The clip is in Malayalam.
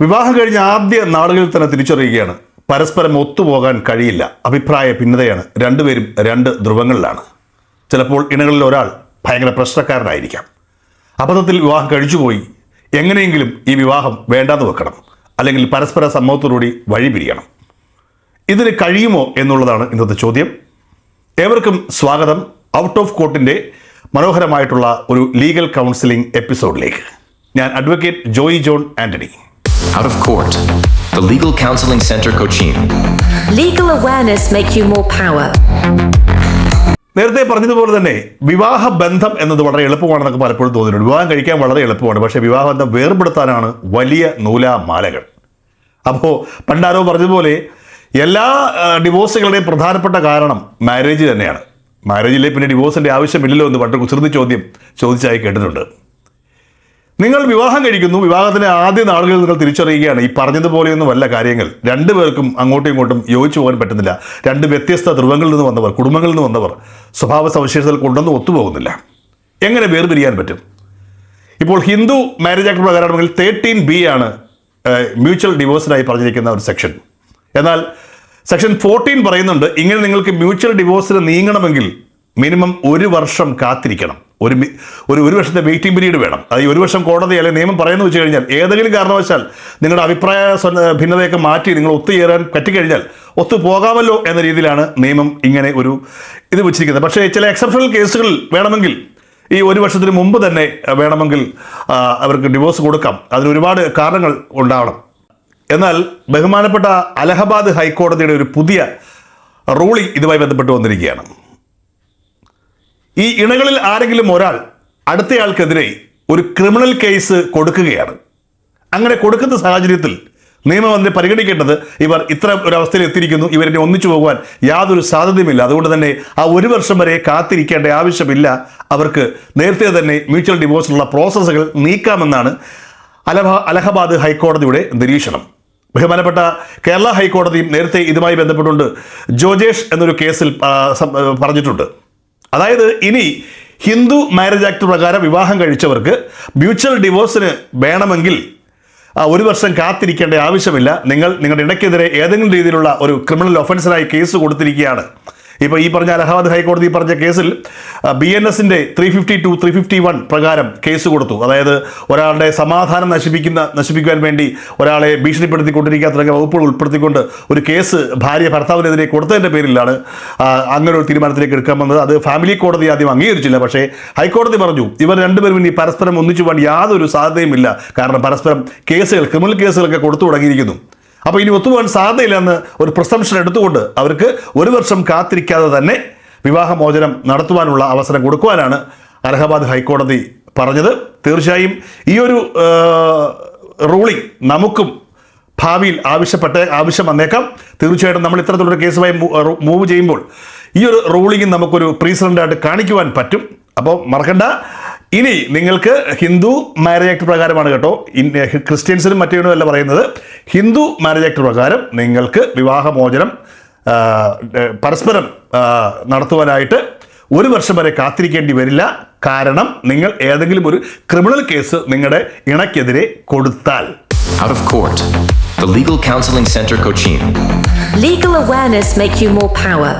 വിവാഹം കഴിഞ്ഞ ആദ്യ നാളുകളിൽ തന്നെ തിരിച്ചറിയുകയാണ്. പരസ്പരം ഒത്തുപോകാൻ കഴിയില്ല. അഭിപ്രായ ഭിന്നതയാണ്. രണ്ടുപേരും രണ്ട് ധ്രുവങ്ങളിലാണ്. ചിലപ്പോൾ ഇണകളിൽ ഒരാൾ ഭയങ്കര പ്രശ്നക്കാരനായിരിക്കാം. അബദ്ധത്തിൽ വിവാഹം കഴിച്ചുപോയി. എങ്ങനെയെങ്കിലും ഈ വിവാഹം വേണ്ടാന്ന് വെക്കണം. അല്ലെങ്കിൽ പരസ്പര സമ്മതത്തോടുകൂടി വഴി പിരിയണം. ഇതിന് കഴിയുമോ എന്നുള്ളതാണ് ഇന്നത്തെ ചോദ്യം. ഏവർക്കും സ്വാഗതം. ഔട്ട് ഓഫ് കോർട്ടിന്റെ മനോഹരമായിട്ടുള്ള ഒരു ലീഗൽ കൗൺസിലിംഗ് എപ്പിസോഡിലേക്ക്. ഞാൻ advocate Joy John Antony. Out of Court, the Legal Counseling Center Cochin. Legal awareness make you more power. നേരത്തെ പറഞ്ഞതുപോലെ തന്നെ വിവാഹ ബന്ധം എന്നത് വളരെ എളുപ്പമാണെന്നൊക്കെ പലപ്പോഴും തോന്നിയിട്ടുണ്ട്. വിവാഹം കഴിക്കാൻ വളരെ എളുപ്പമാണ്. പക്ഷേ വിവാഹ ബന്ധം വേർപെടുത്താനാണ് വലിയ നൂലാമാലകൾ. അപ്പോൾ പണ്ടാരോ പറഞ്ഞതുപോലെ എല്ലാ ഡിവോഴ്സുകളുടെയും പ്രധാനപ്പെട്ട കാരണം മാരേജ് തന്നെയാണ്. മാരേജിലെ പിന്നെ ഡിവോഴ്സിന്റെ ആവശ്യമില്ലല്ലോ എന്ന് പണ്ട് കുസൃതി ചോദ്യം ചോദിച്ചായി കേട്ടിട്ടുണ്ട്. നിങ്ങൾ വിവാഹം കഴിക്കുന്നു വിവാഹത്തിന്റെ ആദ്യ നാളുകളിൽ നിങ്ങൾ തിരിച്ചറിയുകയാണ്. ഈ പറഞ്ഞതുപോലെയൊന്നുമല്ല കാര്യങ്ങൾ. രണ്ടുപേർക്കും അങ്ങോട്ടും ഇങ്ങോട്ടും യോജിച്ചു പോകാൻ പറ്റുന്നില്ല. രണ്ട് വ്യത്യസ്ത ധ്രുവങ്ങളിൽ നിന്ന് വന്നവർ കുടുംബങ്ങളിൽ നിന്ന് വന്നവർ സ്വഭാവ സവിശേഷതകൾ കൊണ്ടൊന്നും ഒത്തുപോകുന്നില്ല എങ്ങനെ വേർപിരിയാൻ പറ്റും? ഇപ്പോൾ ഹിന്ദു മാരേജ് ആക്ട് പ്രകാരമാണെങ്കിൽ തേർട്ടീൻ ബി ആണ് മ്യൂച്വൽ ഡിവോഴ്സിനായി പറഞ്ഞിരിക്കുന്ന ഒരു സെക്ഷൻ എന്നാൽ സെക്ഷൻ ഫോർട്ടീൻ പറയുന്നുണ്ട് ഇങ്ങനെ നിങ്ങൾക്ക് മ്യൂച്വൽ ഡിവോഴ്സിന് നീങ്ങണമെങ്കിൽ മിനിമം ഒരു വർഷം കാത്തിരിക്കണം. ഒരു ഒരു ഒരു വർഷത്തെ വെയിറ്റിംഗ് പീരീഡ് വേണം. അത് ഒരു വർഷം കോടതി അല്ലെങ്കിൽ നിയമം പറയുന്നത് വെച്ച് കഴിഞ്ഞാൽ ഏതെങ്കിലും കാരണവശാൽ നിങ്ങളുടെ അഭിപ്രായ ഭിന്നതയൊക്കെ മാറ്റി നിങ്ങൾ ഒത്തുചേരാൻ പറ്റിക്കഴിഞ്ഞാൽ ഒത്തു പോകാമല്ലോ എന്ന രീതിയിലാണ് നിയമം ഇങ്ങനെ ഒരു ഇത് വെച്ചിരിക്കുന്നത്. പക്ഷേ ചില എക്സെപ്ഷണൽ കേസുകൾ വേണമെങ്കിൽ ഈ ഒരു വർഷത്തിന് മുമ്പ് തന്നെ വേണമെങ്കിൽ അവർക്ക് ഡിവോഴ്സ് കൊടുക്കാം. അതിന് ഒരുപാട് കാരണങ്ങൾ ഉണ്ടാവണം. എന്നാൽ ബഹുമാനപ്പെട്ട അലഹബാദ് ഹൈക്കോടതിയുടെ ഒരു പുതിയ റൂളിംഗ് ഇതുമായി ബന്ധപ്പെട്ട് വന്നിരിക്കുകയാണ്. ഈ ഇണകളിൽ ആരെങ്കിലും ഒരാൾ അടുത്തയാൾക്കെതിരെ ഒരു ക്രിമിനൽ കേസ് കൊടുക്കുകയാണ്. അങ്ങനെ കൊടുക്കുന്ന സാഹചര്യത്തിൽ നിയമമന്ത്രി പരിഗണിക്കേണ്ടത് ഇവർ ഇത്ര ഒരു അവസ്ഥയിൽ എത്തിയിരിക്കുന്നു. ഇവരെ ഒന്നിച്ചു പോകുവാൻ യാതൊരു സാധ്യതയുമില്ല. അതുകൊണ്ട് തന്നെ ആ ഒരു വർഷം വരെ കാത്തിരിക്കേണ്ട ആവശ്യമില്ല. അവർക്ക് നേരത്തെ തന്നെ മ്യൂച്വൽ ഡിവോഴ്സിനുള്ള പ്രോസസ്സുകൾ നീക്കാമെന്നാണ് അലഹ അലഹബാദ് ഹൈക്കോടതിയുടെ നിരീക്ഷണം. ബഹുമാനപ്പെട്ട കേരള ഹൈക്കോടതിയും നേരത്തെ ഇതുമായി ബന്ധപ്പെട്ടുകൊണ്ട് ജോജേഷ് എന്നൊരു കേസിൽ പറഞ്ഞിട്ടുണ്ട്. അതായത് ഇനി ഹിന്ദു മാരേജ് ആക്ട് പ്രകാരം വിവാഹം കഴിച്ചവർക്ക് മ്യൂച്വൽ ഡിവോഴ്സിന് വേണമെങ്കിൽ ഒരു വർഷം കാത്തിരിക്കേണ്ട ആവശ്യമില്ല. നിങ്ങൾ നിങ്ങളുടെ ഇടയ്ക്കെതിരെ ഏതെങ്കിലും രീതിയിലുള്ള ഒരു ക്രിമിനൽ ഒഫൻസിനായി കേസ് കൊടുത്തിരിക്കുകയാണ്. ഇപ്പോൾ ഈ പറഞ്ഞ അലഹാബാദ് ഹൈക്കോടതി പറഞ്ഞ കേസിൽ ബി എൻ എസിന്റെ three fifty two three fifty one പ്രകാരം കേസ് കൊടുത്തു. അതായത് ഒരാളുടെ സമാധാനം നശിപ്പിക്കുന്ന നശിപ്പിക്കുവാൻ വേണ്ടി ഒരാളെ ഭീഷണിപ്പെടുത്തിക്കൊണ്ടിരിക്കുക തുടങ്ങിയ വകുപ്പുകൾ ഉൾപ്പെടുത്തിക്കൊണ്ട് ഒരു കേസ് ഭാര്യ ഭർത്താവിനെതിരെ കൊടുത്തതിന്റെ പേരിലാണ് അങ്ങനെ ഒരു തീരുമാനത്തിലേക്ക് എടുക്കാൻ വന്നത്. അത് ഫാമിലി കോടതി ആദ്യം അംഗീകരിച്ചില്ല. പക്ഷേ ഹൈക്കോടതി പറഞ്ഞു ഇവർ രണ്ടുപേരും ഇനി പരസ്പരം ഒന്നിച്ചു പോകാൻ യാതൊരു സാധ്യതയുമില്ല. കാരണം പരസ്പരം കേസുകൾ ക്രിമിനൽ കേസുകളൊക്കെ കൊടുത്തു തുടങ്ങിയിരിക്കുന്നു. അപ്പോൾ ഇനി ഒത്തുപോകാൻ സാധ്യതയില്ലെന്ന് ഒരു പ്രസംഷൻ എടുത്തുകൊണ്ട് അവർക്ക് ഒരു വർഷം കാത്തിരിക്കാതെ തന്നെ വിവാഹമോചനം നടത്തുവാനുള്ള അവസരം കൊടുക്കുവാനാണ് അലഹബാദ് ഹൈക്കോടതി പറഞ്ഞത്. തീർച്ചയായും ഈ ഒരു റൂളിംഗ് നമുക്കും ഭാവിയിൽ ആവശ്യപ്പെട്ട ആവശ്യം വന്നേക്കാം. തീർച്ചയായിട്ടും നമ്മൾ ഇത്തരത്തിലുള്ള കേസുമായി മൂവ് ചെയ്യുമ്പോൾ ഈ ഒരു റൂളിംഗ് നമുക്കൊരു പ്രീസിഡന്റായിട്ട് കാണിക്കുവാൻ പറ്റും. അപ്പോൾ മറക്കണ്ട. ഇനി നിങ്ങൾക്ക് ഹിന്ദു മാരേജ് ആക്ട് പ്രകാരമാണ് കേട്ടോ ക്രിസ്ത്യൻസിനും മറ്റേനും അല്ല പറയുന്നത് ഹിന്ദു മാരേജ് ആക്ട് പ്രകാരം നിങ്ങൾക്ക് വിവാഹമോചനം പരസ്പരം നടത്തുവാനായിട്ട് ഒരു വർഷം വരെ കാത്തിരിക്കേണ്ടി വരില്ല കാരണം നിങ്ങൾ ഏതെങ്കിലും ഒരു ക്രിമിനൽ കേസ് നിങ്ങളുടെ ഇണയ്ക്കെതിരെ കൊടുത്താൽ Out of Court, the Legal Counseling Center Cochin. Legal awareness make you more power.